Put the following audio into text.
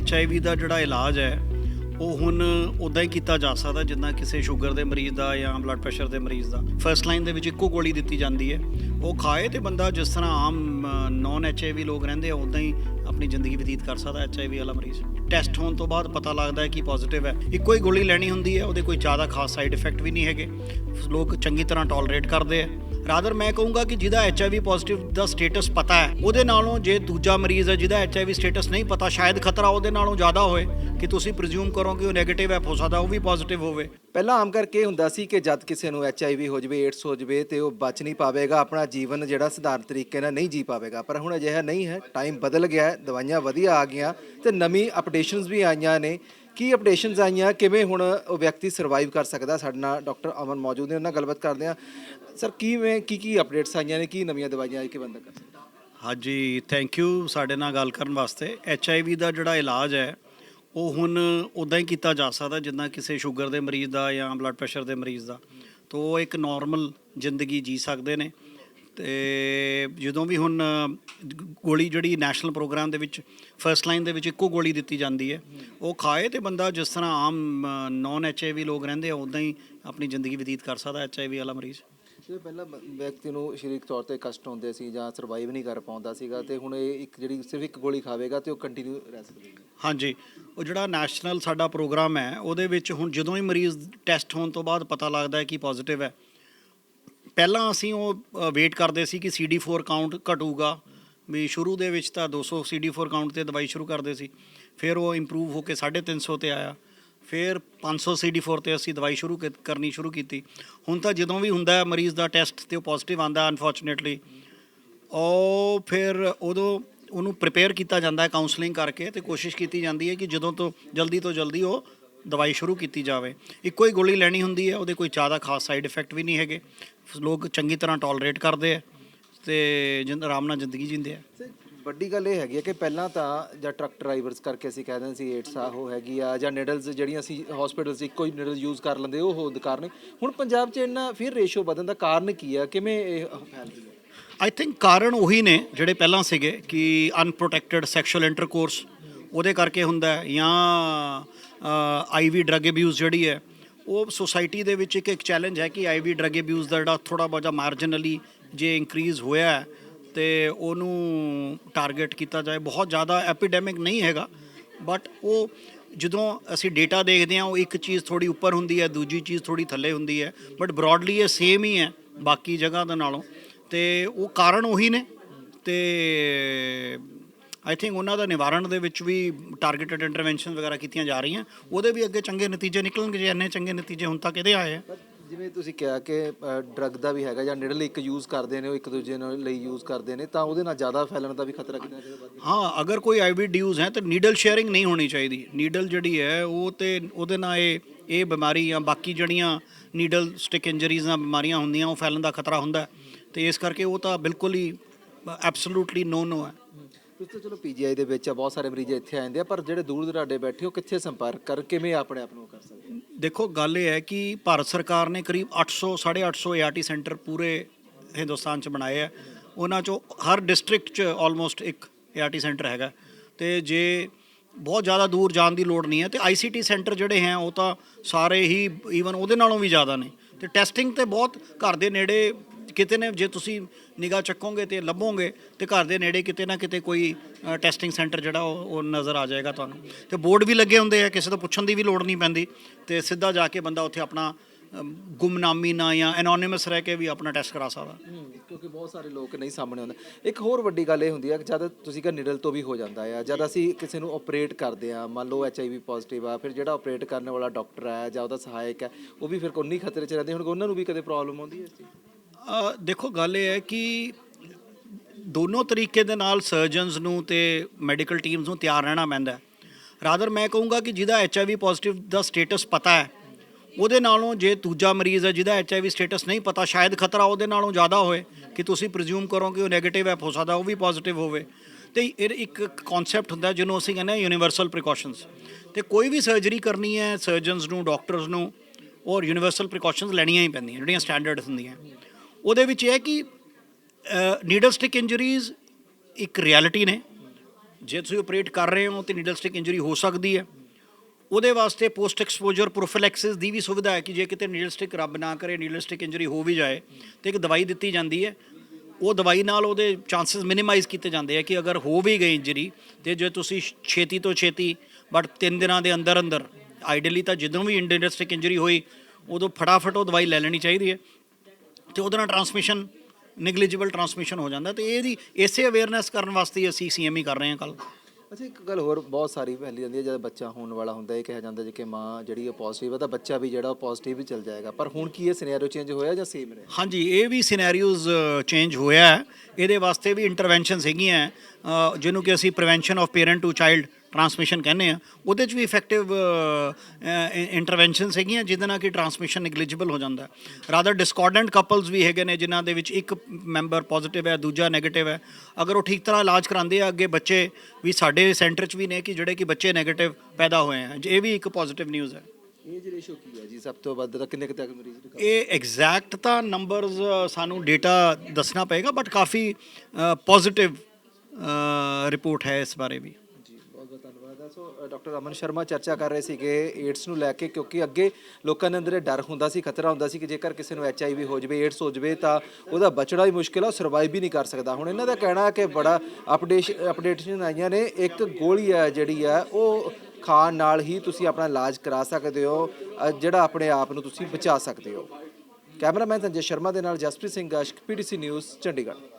HIV ਦਾ ਜਿਹੜਾ ਇਲਾਜ ਹੈ, ਉਹ ਹੁਣ ਉਦਾਂ ਹੀ ਕੀਤਾ ਜਾ ਸਕਦਾ ਜਿੱਦਾਂ ਕਿਸੇ ਸ਼ੂਗਰ ਦੇ ਮਰੀਜ਼ ਦਾ ਜਾਂ ਬਲੱਡ ਪ੍ਰੈਸ਼ਰ ਦੇ ਮਰੀਜ਼ ਦਾ। ਫਰਸਟ ਲਾਈਨ ਦੇ ਵਿੱਚ ਇੱਕੋ ਗੋਲੀ ਦਿੱਤੀ ਜਾਂਦੀ ਹੈ। ਉਹ ਖਾਏ ਤੇ ਬੰਦਾ ਜਿਸ ਤਰ੍ਹਾਂ ਆਮ ਨਾਨ ਐਚਆਈਵੀ ਲੋਕ ਰਹਿੰਦੇ ਆ ਉਦਾਂ ਹੀ ਆਪਣੀ ਜ਼ਿੰਦਗੀ ਬਤੀਤ ਕਰ ਸਕਦਾ ਐਚਆਈਵੀ ਵਾਲਾ ਮਰੀਜ਼। ਟੈਸਟ ਹੋਣ ਤੋਂ ਬਾਅਦ ਪਤਾ ਲੱਗਦਾ ਹੈ ਕਿ ਪੋਜ਼ਿਟਿਵ ਹੈ। ਇੱਕੋ ਹੀ ਗੋਲੀ ਲੈਣੀ ਹੁੰਦੀ ਹੈ, ਉਹਦੇ ਕੋਈ ਜ਼ਿਆਦਾ ਖਾਸ ਸਾਈਡ ਇਫੈਕਟ ਵੀ ਨਹੀਂ ਹੈਗੇ। ਲੋਕ ਚੰਗੀ ਤਰ੍ਹਾਂ ਟੋਲਰੇਟ ਕਰਦੇ ਆ। ਰਾਦਰ ਮੈਂ ਕਹੂੰਗਾ ਕਿ ਜਿਹਦਾ ਐਚਆਈਵੀ ਪੋਜ਼ਿਟਿਵ ਦਾ ਸਟੇਟਸ ਪਤਾ ਹੈ, ਉਹਦੇ ਨਾਲੋਂ ਜੇ ਦੂਜਾ ਮਰੀਜ਼ ਹੈ, ਜਿਹਦਾ ਐਚਆਈਵੀ ਸਟੇਟਸ ਨਹੀਂ ਪਤਾ, ਸ਼ਾਇਦ ਖਤਰਾ ਉਹਦੇ ਨਾਲੋਂ ਜ਼ਿਆਦਾ ਹੋਏ ਕਿ ਤੁਸੀਂ ਪ੍ਰੀਜ਼ਿਊਮ ਕਰੋ ਕਿ ਉਹ 네ਗੇਟਿਵ ਹੈ, ਹੋ ਸਕਦਾ ਉਹ ਵੀ ਪੋਜ਼ਿਟਿਵ ਹੋਵੇ। ਪਹਿਲਾਂ ਆਮ ਕਰਕੇ ਹੁੰਦਾ ਸੀ ਕਿ ਜਦ ਕਿਸੇ ਨੂੰ ਐਚਆਈਵੀ ਹੋ ਜਵੇ ਏਡਸ ਹੋ ਜਵੇ, ਤੇ ਉਹ ਬਚ ਨਹੀਂ ਪਾਵੇਗਾ, ਆਪਣਾ ਜੀਵਨ ਜਿਹੜਾ ਸਧਾਰਨ ਤਰੀਕੇ ਨਾਲ ਨਹੀਂ ਜੀ ਪਾਵੇਗਾ। ਪਰ ਹੁਣ ਅਜਿਹਾ ਨਹੀਂ ਹੈ ਟਾਈਮ ਬਦਲ ਗਿਆ ਹੈ, ਦਵਾਈਆਂ ਵਧੀਆ ਆ ਗਈਆਂ, ਤੇ ਨਵੀਂ ਅਪਡੇਸ਼ਨਸ ਵੀ ਆਈਆਂ ਨੇ ਕੀ ਅਪਡੇਸ਼ਨਸ ਆਈਆਂ? ਕਿਵੇਂ ਹੁਣ ਉਹ ਵਿਅਕਤੀ ਸਰਵਾਈਵ ਕਰ ਸਕਦਾ? ਸਾਡੇ ਨਾਲ ਡਾਕਟਰ ਅਮਨ ਮੌਜੂਦ ਨੇ, ਉਹਨਾਂ ਨਾਲ ਗੱਲਬਾਤ ਕਰਦੇ ਆ ਸਰ ਕਿਵੇਂ, ਕੀ ਕੀ ਅਪਡੇਟਸ ਆਈਆਂ ਨੇ? ਕੀ ਨਵੀਆਂ ਦਵਾਈਆਂ ਆਈ ਕਿ ਬੰਦਾ ਕਰ ਸਕਦਾ ਹਾਂਜੀ ਥੈਂਕ ਯੂ ਸਾਡੇ ਨਾਲ ਗੱਲ ਕਰਨ ਵਾਸਤੇ। ਐੱਚ ਆਈ ਵੀ ਦਾ ਜਿਹੜਾ ਇਲਾਜ ਹੈ, ਉਹ ਹੁਣ ਉਦਾਂ ਹੀ ਕੀਤਾ ਜਾ ਸਕਦਾ, ਜਿੱਦਾਂ ਕਿਸੇ ਸ਼ੂਗਰ ਦੇ ਮਰੀਜ਼ ਦਾ ਜਾਂ ਬਲੱਡ ਪ੍ਰੈਸ਼ਰ ਦੇ ਮਰੀਜ਼ ਦਾ। ਤੋਂ ਉਹ ਇੱਕ ਨਾਰਮਲ ਜ਼ਿੰਦਗੀ ਜੀ ਸਕਦੇ ਨੇ। ਤੇ ਜਦੋਂ ਵੀ ਹੁਣ ਗੋਲੀ ਜਿਹੜੀ ਨੈਸ਼ਨਲ ਪ੍ਰੋਗਰਾਮ ਦੇ ਵਿੱਚ ਫਰਸਟ ਲਾਈਨ ਦੇ ਵਿੱਚ ਇੱਕੋ ਗੋਲੀ ਦਿੱਤੀ ਜਾਂਦੀ ਹੈ ਉਹ ਖਾਏ ਤੇ ਬੰਦਾ ਜਿਸ ਤਰ੍ਹਾਂ ਆਮ ਨਾਨ ਐਚਆਈਵੀ ਲੋਕ ਰਹਿੰਦੇ ਆ ਉਦਾਂ ਹੀ ਆਪਣੀ ਜ਼ਿੰਦਗੀ ਬਤੀਤ ਕਰ ਸਕਦਾ ਐਚਆਈਵੀ ਵਾਲਾ ਮਰੀਜ਼। ਜੇ ਪਹਿਲਾਂ ਵਿਅਕਤੀ ਨੂੰ ਸਰੀਰਕ ਤੌਰ ਤੇ ਕਸ਼ਟ ਹੁੰਦੇ ਸੀ ਜਾਂ ਸਰਵਾਈਵ ਨਹੀਂ ਕਰ ਪਾਉਂਦਾ ਸੀਗਾ ਤੇ ਹੁਣ ਇਹ ਇੱਕ ਜਿਹੜੀ ਸਿਰਫ ਇੱਕ ਗੋਲੀ ਖਾਵੇਗਾ ਤੇ ਉਹ ਕੰਟੀਨਿਊ ਰਹਿ ਸਕਦਾ ਹੈ। ਹਾਂਜੀ ਉਹ ਜਿਹੜਾ ਨੈਸ਼ਨਲ ਸਾਡਾ ਪ੍ਰੋਗਰਾਮ ਹੈ ਉਹਦੇ ਵਿੱਚ ਹੁਣ ਜਦੋਂ ਹੀ ਮਰੀਜ਼ ਟੈਸਟ ਹੋਣ ਤੋਂ ਬਾਅਦ ਪਤਾ ਲੱਗਦਾ ਹੈ ਕਿ ਪੋਜ਼ਿਟਿਵ ਹੈ ਪਹਿਲਾਂ ਅਸੀਂ ਉਹ ਵੇਟ ਕਰਦੇ ਸੀ ਕਿ CD4 ਕਾਊਂਟ ਘਟੂਗਾ। ਵੀ ਸ਼ੁਰੂ ਦੇ ਵਿੱਚ ਤਾਂ 200 CD4 ਕਾਊਂਟ ਤੇ ਦਵਾਈ ਸ਼ੁਰੂ ਕਰਦੇ ਸੀ। ਫਿਰ ਉਹ ਇੰਪਰੂਵ ਹੋ ਕੇ 350 ਤੇ ਆਇਆ। ਫਿਰ 500 CD4 ਤੇ ਅਸੀਂ ਦਵਾਈ ਸ਼ੁਰੂ ਕੀ- ਕਰਨੀ ਸ਼ੁਰੂ ਕੀਤੀ। ਹੁਣ ਤਾਂ ਜਦੋਂ ਵੀ ਹੁੰਦਾ ਮਰੀਜ਼ ਦਾ ਟੈਸਟ ਤੇ ਉਹ ਪੋਜ਼ਿਟਿਵ ਆਂਦਾ ਅਨਫੋਰਚੂਨੇਟਲੀ ਉਹ ਫਿਰ ਉਦੋਂ ਉਹਨੂੰ ਪ੍ਰਿਪੇਅਰ ਕੀਤਾ ਜਾਂਦਾ ਹੈ ਕਾਉਂਸਲਿੰਗ ਕਰਕੇ ਤੇ ਕੋਸ਼ਿਸ਼ ਕੀਤੀ ਜਾਂਦੀ ਹੈ ਕਿ ਜਦੋਂ ਤੋਂ, ਜਲਦੀ ਤੋਂ ਜਲਦੀ ਉਹ ਦਵਾਈ ਸ਼ੁਰੂ ਕੀਤੀ ਜਾਵੇ। ਇੱਕੋ ਹੀ ਗੋਲੀ ਲੈਣੀ ਹੁੰਦੀ ਹੈ ਉਹਦੇ ਕੋਈ ਜ਼ਿਆਦਾ ਖਾਸ ਸਾਈਡ ਇਫੈਕਟ ਵੀ ਨਹੀਂ ਹੈਗੇ। ਲੋਕ ਚੰਗੀ ਤਰ੍ਹਾਂ ਟੋਲਰੇਟ ਕਰਦੇ ਆ ਤੇ ਜਿੰਦ ਆਰਾਮ ਨਾਲ ਜ਼ਿੰਦਗੀ ਜਿੰਦੇ ਆ। ਵੱਡੀ ਗੱਲ ਇਹ ਹੈਗੀ ਹੈ ਕਿ ਪਹਿਲਾਂ ਤਾਂ ਜਾਂ ਟਰੱਕ ਡਰਾਈਵਰਸ ਕਰਕੇ ਅਸੀਂ ਕਹਿ ਦਿੰਦੇ ਸੀ ਏਡਸ ਆ ਉਹ ਹੈਗੀ ਆ ਜਾਂ ਨੀਡਲਸ ਜਿਹੜੀਆਂ ਅਸੀਂ ਹਸਪੀਟਲਸ ਇੱਕੋ ਹੀ ਨੀਡਲ ਯੂਜ਼ ਕਰ ਲੈਂਦੇ ਉਹ ਹੋਣ ਕਾਰਨ। ਹੁਣ ਪੰਜਾਬ 'ਚ ਇੰਨਾ ਫਿਰ ਰੇਸ਼ੋ ਵਧਣ ਦਾ ਕਾਰਨ ਕੀ ਆ? ਕਿਵੇਂ ਇਹ ਫੈਲ ਰਹੀ ਹੈ ਆਈ ਥਿੰਕ ਕਾਰਨ ਉਹੀ ਨੇ ਜਿਹੜੇ ਪਹਿਲਾਂ ਸੀਗੇ ਕਿ ਅਨਪ੍ਰੋਟੈਕਟਡ ਸੈਕਸ਼ੂਅਲ ਇੰਟਰਕੋਰਸ ਉਹਦੇ ਕਰਕੇ ਹੁੰਦਾ ਹੈ ਜਾਂ ਆਈਵੀ ਡਰੱਗ ਅਬਿਊਜ਼ ਜਿਹੜੀ ਹੈ, ਉਹ ਸੋਸਾਇਟੀ ਦੇ ਵਿੱਚ ਇੱਕ ਇੱਕ ਚੈਲੰਜ ਹੈ ਕਿ ਆਈਵੀ ਡਰੱਗ ਅਬਿਊਜ਼ ਦਾ ਜਿਹੜਾ ਥੋੜਾ ਬਹੁਤਾ ਮਾਰਜਨਲੀ ਜੇ ਇਨਕਰੀਜ਼ ਹੋਇਆ ਹੈ, ਤੇ ਉਹਨੂੰ ਟਾਰਗੇਟ ਕੀਤਾ ਜਾਏ। ਬਹੁਤ ਜ਼ਿਆਦਾ ਐਪੀਡੈਮਿਕ ਨਹੀਂ ਹੈਗਾ ਬਟ ਉਹ ਜਦੋਂ ਅਸੀਂ ਡੇਟਾ ਦੇਖਦੇ ਹਾਂ, ਉਹ ਇੱਕ ਚੀਜ਼ ਥੋੜੀ ਉੱਪਰ ਹੁੰਦੀ ਹੈ, ਦੂਜੀ ਚੀਜ਼ ਥੋੜੀ ਥੱਲੇ ਹੁੰਦੀ ਹੈ ਬਟ ਬ੍ਰੌਡਲੀ ਇਹ ਸੇਮ ਹੀ ਹੈ ਬਾਕੀ ਜਗ੍ਹਾ ਦੇ ਨਾਲੋਂ। ਤੇ ਉਹ ਕਾਰਨ ਉਹੀ ਨੇ, ਤੇ ਆਈ ਥਿੰਕ ਉਹਨਾਂ ਦਾ ਨਿਵਾਰਣ ਦੇ ਵਿੱਚ ਵੀ ਟਾਰਗੇਟਡ ਇੰਟਰਵੈਂਸ਼ਨ ਵਗੈਰਾ ਕੀਤੀਆਂ ਜਾ ਰਹੀਆਂ। ਉਹਦੇ ਵੀ ਅੱਗੇ ਚੰਗੇ ਨਤੀਜੇ ਨਿਕਲਣਗੇ ਜੇ ਇੰਨੇ ਚੰਗੇ ਨਤੀਜੇ ਹੁਣ ਤੱਕ ਇਹਦੇ ਆਏ ਆ। ਜਿਵੇਂ ਤੁਸੀਂ ਕਿਹਾ ਕਿ ਡਰੱਗ ਦਾ ਵੀ ਹੈਗਾ ਜਾਂ ਨੀਡਲ ਇੱਕ ਯੂਜ਼ ਕਰਦੇ ਨੇ ਉਹ ਇੱਕ ਦੂਜੇ ਨਾਲ ਲਈ ਯੂਜ਼ ਕਰਦੇ ਨੇ ਤਾਂ ਉਹਦੇ ਨਾਲ ਜ਼ਿਆਦਾ ਫੈਲਣ ਦਾ ਵੀ ਖਤਰਾ ਕਿੰਨਾ ਹਾਂ ਅਗਰ ਕੋਈ ਆਈਵੀ ਡਿਊਜ਼ ਹੈ ਤਾਂ ਨੀਡਲ ਸ਼ੇਅਰਿੰਗ ਨਹੀਂ ਹੋਣੀ ਚਾਹੀਦੀ। ਨੀਡਲ ਜਿਹੜੀ ਹੈ ਉਹ ਤੇ ਉਹਦੇ ਨਾਲ ਇਹ ਇਹ ਬਿਮਾਰੀ ਜਾਂ ਬਾਕੀ ਜਿਹੜੀਆਂ ਨੀਡਲ ਸਟਿਕ ਇੰਜਰੀਜ਼ ਨਾਲ ਬਿਮਾਰੀਆਂ ਹੁੰਦੀਆਂ ਉਹ ਫੈਲਣ ਦਾ ਖਤਰਾ ਹੁੰਦਾ। ਤੇ ਇਸ ਕਰਕੇ ਉਹ ਤਾਂ ਬਿਲਕੁਲ ਹੀ ਐਬਸੋਲੂਟਲੀ ਨੋ ਨੋ ਹੈ। ਤੁਸੀਂ ਤਾਂ ਚਲੋ ਪੀਜੀਆਈ ਦੇ ਵਿੱਚ ਆ, ਬਹੁਤ ਸਾਰੇ ਮਰੀਜ਼ ਇੱਥੇ ਆ ਜਾਂਦੇ ਆ, ਪਰ ਜਿਹੜੇ ਦੂਰ ਦਰਾਡੇ ਬੈਠੇ ਉਹ ਕਿੱਥੇ ਸੰਪਰਕ ਕਰ ਕਿਵੇਂ ਆਪਣੇ ਆਪ ਨੂੰ ਕਰ ਸਕਦੇ ਦੇਖੋ, ਗੱਲ ਇਹ ਹੈ ਕਿ ਭਾਰਤ ਸਰਕਾਰ ਨੇ ਕਰੀਬ 800 850 ਏਆਰਟੀ ਸੈਂਟਰ ਪੂਰੇ ਹਿੰਦੁਸਤਾਨ 'ਚ ਬਣਾਏ ਆ। ਉਹਨਾਂ 'ਚੋਂ ਹਰ ਡਿਸਟ੍ਰਿਕਟ 'ਚ ਆਲਮੋਸਟ ਇੱਕ ਏਆਰਟੀ ਸੈਂਟਰ ਹੈਗਾ। ਤੇ ਜੇ ਬਹੁਤ ਜ਼ਿਆਦਾ ਦੂਰ ਜਾਣ ਦੀ ਲੋੜ ਨਹੀਂ ਹੈ, ਤੇ ਆਈਸੀਟੀ ਸੈਂਟਰ ਜਿਹੜੇ ਹੈ, ਉਹ ਤਾਂ ਸਾਰੇ ਹੀ ਈਵਨ ਉਹਦੇ ਨਾਲੋਂ ਵੀ ਜ਼ਿਆਦਾ ਨੇ। ਤੇ ਟੈਸਟਿੰਗ ਤੇ ਬਹੁਤ ਘਰ ਦੇ ਨੇੜੇ ਕਿਤੇ ਨੇ ਜੇ ਤੁਸੀਂ ਨਿਗਾਹ ਚੱਕੋਗੇ ਤੇ ਲੱਭੋਗੇ ਤੇ ਘਰ ਦੇ ਨੇੜੇ ਕਿਤੇ ਨਾ ਕਿਤੇ ਕੋਈ ਟੈਸਟਿੰਗ ਸੈਂਟਰ ਜਿਹੜਾ ਉਹ ਉਹ ਨਜ਼ਰ ਆ ਜਾਏਗਾ ਤੁਹਾਨੂੰ। ਤੇ ਬੋਰਡ ਵੀ ਲੱਗੇ ਹੁੰਦੇ ਆ ਕਿਸੇ ਤੋਂ ਪੁੱਛਣ ਦੀ ਵੀ ਲੋੜ ਨਹੀਂ ਪੈਂਦੀ। ਤੇ ਸਿੱਧਾ ਜਾ ਕੇ ਬੰਦਾ ਉੱਥੇ ਆਪਣਾ ਅਮ, ਗੁੰਮਨਾਮੀ ਨਾ ਜਾਂ ਐਨੋਨਿਮਸ ਰਹਿ ਕੇ ਵੀ ਆਪਣਾ ਟੈਸਟ ਕਰਾ ਸਕਦਾ। ਕਿਉਂਕਿ ਬਹੁਤ ਸਾਰੇ ਲੋਕ ਨਹੀਂ ਸਾਹਮਣੇ ਆਉਂਦੇ। ਇੱਕ ਹੋਰ ਵੱਡੀ ਗੱਲ ਇਹ ਹੁੰਦੀ ਹੈ ਕਿ ਜਦ ਤੁਸੀਂ ਕਹ ਨਿਡਲ ਤੋਂ ਵੀ ਹੋ ਜਾਂਦਾ ਆ ਜਦ ਅਸੀਂ ਕਿਸੇ ਨੂੰ ਆਪਰੇਟ ਕਰਦੇ ਆ ਮੰਨ ਲਓ ਐਚਆਈਵੀ ਪੋਜ਼ਿਟਿਵ ਆ ਫਿਰ ਜਿਹੜਾ ਆਪਰੇਟ ਕਰਨ ਵਾਲਾ ਡਾਕਟਰ ਹੈ ਜਾਂ ਉਹਦਾ ਸਹਾਇਕ ਹੈ ਉਹ ਵੀ ਫਿਰ ਕੋਨੀ ਖਤਰੇ ਚ ਰਹਿੰਦੇ ਹੁਣ ਉਹਨਾਂ ਨੂੰ ਵੀ ਕਦੇ ਪ੍ਰੋਬਲਮ ਆਉਂਦੀ ਹੈ ਇਸ ਚੀਜ਼? ਦੇਖੋ, ਗੱਲ ਇਹ ਹੈ ਕਿ ਦੋਨੋਂ ਤਰੀਕੇ ਦੇ ਨਾਲ ਸਰਜਨਸ ਨੂੰ ਤੇ ਮੈਡੀਕਲ ਟੀਮਸ ਨੂੰ ਤਿਆਰ ਰਹਿਣਾ ਪੈਂਦਾ ਹੈ। ਰਾਦਰ ਮੈਂ ਕਹੂੰਗਾ ਕਿ ਜਿਹਦਾ ਐਚਆਈਵੀ ਪੋਜ਼ਿਟਿਵ ਦਾ ਸਟੇਟਸ ਪਤਾ ਹੈ, ਉਹਦੇ ਨਾਲੋਂ ਜੇ ਦੂਜਾ ਮਰੀਜ਼ ਹੈ, ਜਿਹਦਾ ਐਚਆਈਵੀ ਸਟੇਟਸ ਨਹੀਂ ਪਤਾ, ਸ਼ਾਇਦ ਖਤਰਾ ਉਹਦੇ ਨਾਲੋਂ ਜ਼ਿਆਦਾ ਹੋਵੇ ਕਿ ਤੁਸੀਂ ਪ੍ਰੀਜ਼ਿਊਮ ਕਰੋ ਕਿ ਉਹ 네ਗੇਟਿਵ ਹੈ, ਹੋ ਸਕਦਾ ਉਹ ਵੀ ਪੋਜ਼ਿਟਿਵ ਹੋਵੇ। ਤੇ ਇਹ ਇੱਕ ਕਨਸੈਪਟ ਹੁੰਦਾ ਜਿਹਨੂੰ ਅਸੀਂ ਕਹਿੰਦੇ ਹਾਂ ਯੂਨੀਵਰਸਲ ਪ੍ਰੀਕਾਸ਼ਨਸ ਤੇ ਕੋਈ ਵੀ ਸਰਜਰੀ ਕਰਨੀ ਹੈ ਸਰਜਨਸ ਨੂੰ ਡਾਕਟਰਸ ਨੂੰ, ਔਰ ਯੂਨੀਵਰਸਲ ਪ੍ਰੀਕਾਸ਼ਨਸ ਲੈਣੀਆਂ ਹੀ ਪੈਂਦੀਆਂ, ਜਿਹੜੀਆਂ ਸਟੈਂਡਰਡਸ ਹੁੰਦੀਆਂ। ਉਹਦੇ ਵਿੱਚ ਇਹ ਹੈ ਕਿ ਨੀਡਲ ਸਟਿਕ ਇੰਜਰੀਜ਼ ਇੱਕ ਰਿਐਲਿਟੀ ਨੇ। ਜੇ ਤੁਸੀਂ ਆਪਰੇਟ ਕਰ ਰਹੇ ਹੋ ਤੇ ਨੀਡਲ ਸਟਿਕ ਇੰਜਰੀ ਹੋ ਸਕਦੀ ਹੈ। ਉਹਦੇ ਵਾਸਤੇ ਪੋਸਟ ਐਕਸਪੋਜ਼ਰ ਪ੍ਰੋਫਿਲੈਕਸਿਸ ਦੀ ਵੀ ਸੁਵਿਧਾ ਹੈ ਕਿ ਜੇ ਕਿਤੇ ਨੀਡਲ ਸਟਿਕ ਰੱਬ ਨਾ ਕਰੇ ਨੀਡਲ ਸਟਿਕ ਇੰਜਰੀ ਹੋ ਵੀ ਜਾਏ ਤੇ ਇੱਕ ਦਵਾਈ ਦਿੱਤੀ ਜਾਂਦੀ ਹੈ। ਉਹ ਦਵਾਈ ਨਾਲ ਉਹਦੇ ਚਾਂਸਸ ਮਿਨੀਮਾਈਜ਼ ਕੀਤੇ ਜਾਂਦੇ ਆ ਕਿ ਅਗਰ ਹੋ ਵੀ ਗਈ ਇੰਜਰੀ ਤੇ ਜੇ ਤੁਸੀਂ ਛੇਤੀ ਤੋਂ ਛੇਤੀ ਬਟ 3 ਦਿਨਾਂ ਦੇ ਅੰਦਰ ਅੰਦਰ ਆਈਡੀਅਲੀ ਤਾਂ ਜਦੋਂ ਵੀ ਨੀਡਲ ਇੰਜਰੀ ਹੋਈ, ਉਦੋਂ ਫਟਾਫਟ ਉਹ ਦਵਾਈ ਲੈ ਲੈਣੀ ਚਾਹੀਦੀ ਹੈ। ਤੇ ਉਹਦੇ ਨਾਲ ਟਰਾਂਸਮਿਸ਼ਨ ਨੈਗਲੀਜੀਬਲ ਟਰਾਂਸਮਿਸ਼ਨ ਹੋ ਜਾਂਦਾ ਤੇ ਇਹਦੀ ਇਸੇ ਅਵੇਅਰਨੈਸ ਕਰਨ ਵਾਸਤੇ ਅਸੀਂ ਸੀਐਮਈ ਕਰ ਰਹੇ ਹਾਂ ਕੱਲ ਅੱਛਾ ਇੱਕ ਗੱਲ ਹੋਰ ਬਹੁਤ ਸਾਰੀ ਫੈਲੀ ਜਾਂਦੀ ਹੈ ਜਦ ਬੱਚਾ ਹੋਣ ਵਾਲਾ ਹੁੰਦਾ ਇਹ ਕਿਹਾ ਜਾਂਦਾ ਜੇ ਕਿ ਮਾਂ ਜਿਹੜੀ ਹੈ ਪੋਜ਼ਿਟਿਵ ਹੈ ਤਾਂ ਬੱਚਾ ਵੀ ਜਿਹੜਾ ਪੋਜ਼ਿਟਿਵ ਹੀ ਚੱਲ ਜਾਏਗਾ। ਪਰ ਹੁਣ ਕੀ ਇਹ ਸਿਨੈਰੀਓ ਚੇਂਜ ਹੋਇਆ ਜਾਂ ਸੇਮ ਰਿਹਾ? ਹਾਂਜੀ ਇਹ ਵੀ ਸਿਨੈਰੀਓਜ਼ ਚੇਂਜ ਹੋਇਆ ਹੈ। ਇਹਦੇ ਵਾਸਤੇ ਵੀ ਇੰਟਰਵੈਂਸ਼ਨਸ ਹੈਗੀਆਂ ਜਿਹਨੂੰ ਕਿ ਅਸੀਂ prevention of parent to child transmission ਕਹਿੰਦੇ ਆ ਉਹਦੇ 'ਚ ਵੀ ਇਫੈਕਟਿਵ ਇੰਟਰਵੈਂਸ਼ਨਸ ਹੈਗੀਆਂ ਜਿਹਦੇ ਨਾਲ ਕਿ ਟਰਾਂਸਮਿਸ਼ਨ ਨੈਗਲੀਜੀਬਲ ਹੋ ਜਾਂਦਾ ਰਾਦਰ ਡਿਸਕੋਰਡੈਂਟ ਕਪਲਸ ਵੀ ਹੈਗੇ ਨੇ ਜਿਨ੍ਹਾਂ ਦੇ ਵਿੱਚ ਇੱਕ ਮੈਂਬਰ ਪੋਜ਼ਿਟਿਵ ਹੈ ਦੂਜਾ ਨੈਗੇਟਿਵ ਹੈ। ਅਗਰ ਉਹ ਠੀਕ ਤਰ੍ਹਾਂ ਇਲਾਜ ਕਰਾਉਂਦੇ ਆ ਅੱਗੇ ਬੱਚੇ ਵੀ ਸਾਡੇ ਸੈਂਟਰ 'ਚ ਵੀ ਨੇ ਕਿ ਜਿਹੜੇ ਕਿ ਬੱਚੇ ਨੈਗੇਟਿਵ ਪੈਦਾ ਹੋਏ ਆ। ਇਹ ਵੀ ਇੱਕ ਪੋਜ਼ਿਟਿਵ ਨਿਊਜ਼ ਹੈ। ਏਜ ਰੇਸ਼ੋ ਕੀ ਹੈ ਜੀ ਸਭ ਤੋਂ ਵੱਧ ਕਿੰਨੇ ਕੁ ਤੱਕ ਮਰੀਜ਼ recover- ਇਹ ਐਗਜ਼ੈਕਟ ਤਾਂ ਨੰਬਰਸ ਸਾਨੂੰ ਡੇਟਾ ਦੱਸਣਾ ਪਏਗਾ ਬਟ ਕਾਫੀ ਪੋਜ਼ਿਟਿਵ ਰਿਪੋਰਟ ਹੈ ਇਸ ਬਾਰੇ ਵੀ। ਬਹੁਤ ਸੋ ਡਾਕਟਰ ਅਮਨ ਸ਼ਰਮਾ ਚਰਚਾ ਕਰ ਰਹੇ ਸੀਗੇ ਏਡਸ ਨੂੰ ਲੈ ਕੇ, ਕਿਉਂਕਿ ਅੱਗੇ ਲੋਕਾਂ ਦੇ ਅੰਦਰ ਇਹ ਡਰ ਹੁੰਦਾ ਸੀ, ਖਤਰਾ ਹੁੰਦਾ ਸੀ ਕਿ ਜੇਕਰ ਕਿਸੇ ਨੂੰ ਐਚਆਈਵੀ ਹੋ ਜਵੇ, ਏਡਸ ਹੋ ਜਵੇ, ਤਾਂ ਉਹਦਾ ਬਚਣਾ ਹੀ ਮੁਸ਼ਕਿਲ ਆ ਸਰਵਾਈਵ ਵੀ ਨਹੀਂ ਕਰ ਸਕਦਾ। ਹੁਣ ਇਹਨਾਂ ਦਾ ਕਹਿਣਾ ਹੈ ਕਿ ਬੜਾ ਅਪਡੇਸ਼ਨ ਅਪਡੇਟੇਸ਼ਨ ਆਈਆਂ ਨੇ, ਇੱਕ ਗੋਲੀ ਹੈ ਜਿਹੜੀ ਹੈ, ਉਹ ਖਾਣ ਨਾਲ ਹੀ ਤੁਸੀਂ ਆਪਣਾ ਇਲਾਜ ਕਰਾ ਸਕਦੇ ਹੋ ਜਿਹੜਾ ਆਪਣੇ ਆਪ ਨੂੰ ਤੁਸੀਂ ਬਚਾ ਸਕਦੇ ਹੋ। ਕੈਮਰਾਮੈਨ ਸੰਜੇ ਸ਼ਰਮਾ ਦੇ ਨਾਲ ਜਸਪ੍ਰੀਤ ਸਿੰਘ ਗਾਸ਼ਕ ਪੀਟੀਸੀ ਨਿਊਜ਼, ਚੰਡੀਗੜ੍ਹ।